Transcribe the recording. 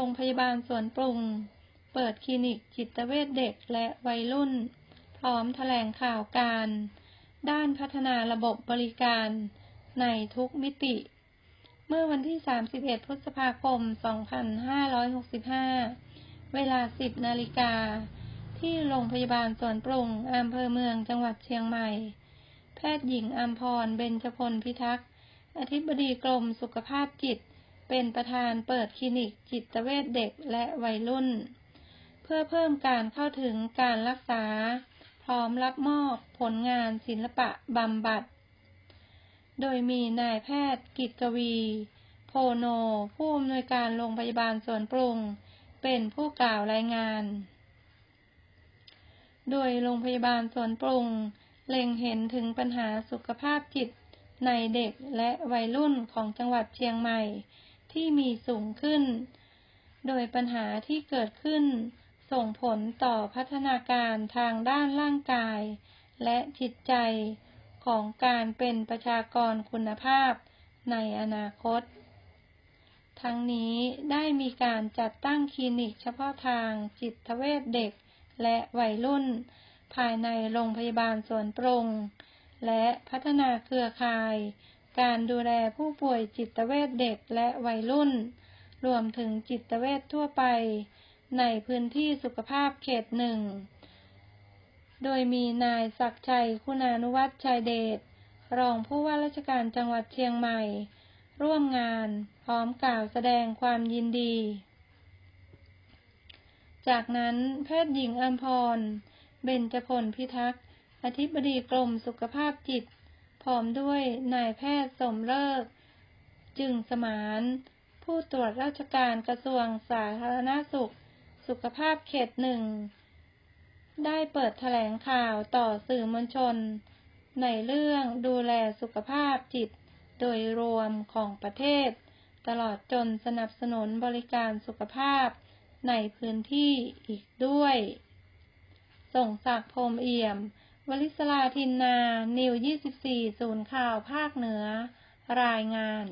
รงพยาบาลสวนปรุง เปิดคลินิกจิตเวชเด็กและวัยรุ่น พร้อมแถลงข่าวการ ด้านพัฒนาระบบบริการในทุกมิติ เมื่อวันที่ 31 พฤษภาคม 2565 เวลา 10 นาฬิกา ที่โรงพยาบาลสวนปรุงอำเภอเมืองจังหวัดเชียงใหม่ แพทย์หญิงอัมพร เบญจพลพิทักษ์ อธิบดีกรมสุขภาพจิต เป็นประธานเปิดคลินิกจิตเวชเด็กและวัยรุ่น เพื่อเพิ่มการเข้าถึงการรักษา พร้อมรับมอบผลงานศิลปะบำบัด โดยมีนายแพทย์กิตกวี โพโน ผู้อำนวยการโรงพยาบาลสวนปรุง เป็นผู้กล่าวรายงาน โดยโรงพยาบาลสวนปรุง เล็งเห็นถึงปัญหาสุขภาพจิตในเด็กและวัยรุ่นของจังหวัดเชียงใหม่ ที่มีสูงขึ้น โดยปัญหาที่เกิดขึ้น ส่งผลต่อพัฒนาการทางด้านร่างกาย และจิตใจของการเป็นประชากรคุณภาพในอนาคต ทั้งนี้ได้มีการจัดตั้งคลินิกเฉพาะทางจิตเวชเด็กและวัยรุ่น ภายในโรงพยาบาลสวนปรง และพัฒนาเครือข่าย การดูแลผู้ป่วยจิตเวชเด็กและวัยรุ่น รวมถึงจิตเวชทั่วไป ในพื้นที่สุขภาพเขตหนึ่ง โดยมีนายศักชัยคุณานุวัฒน์ชัยเดช รองผู้ว่าราชการจังหวัดเชียงใหม่ ร่วมงานพร้อมกล่าวแสดงความยินดี จากนั้นแพทย์หญิงอัมพร เบญจพลพิทักษ์ อธิบดีกรมสุขภาพจิต พร้อมด้วยนายแพทย์สมเลิก จึงสมาน ผู้ตรวจราชการกระทรวงสาธารณสุข สุขภาพเขตหนึ่ง ได้เปิดแถลงข่าวต่อสื่อมวลชน ในเรื่องดูแลสุขภาพจิตโดยรวมของประเทศ ตลอดจนสนับสนุนบริการสุขภาพในพื้นที่อีกด้วย ส่งศักดิ์พรมเอี่ยม วลิศราทินนา นิว 24 ศูนย์ข่าวภาคเหนือ รายงาน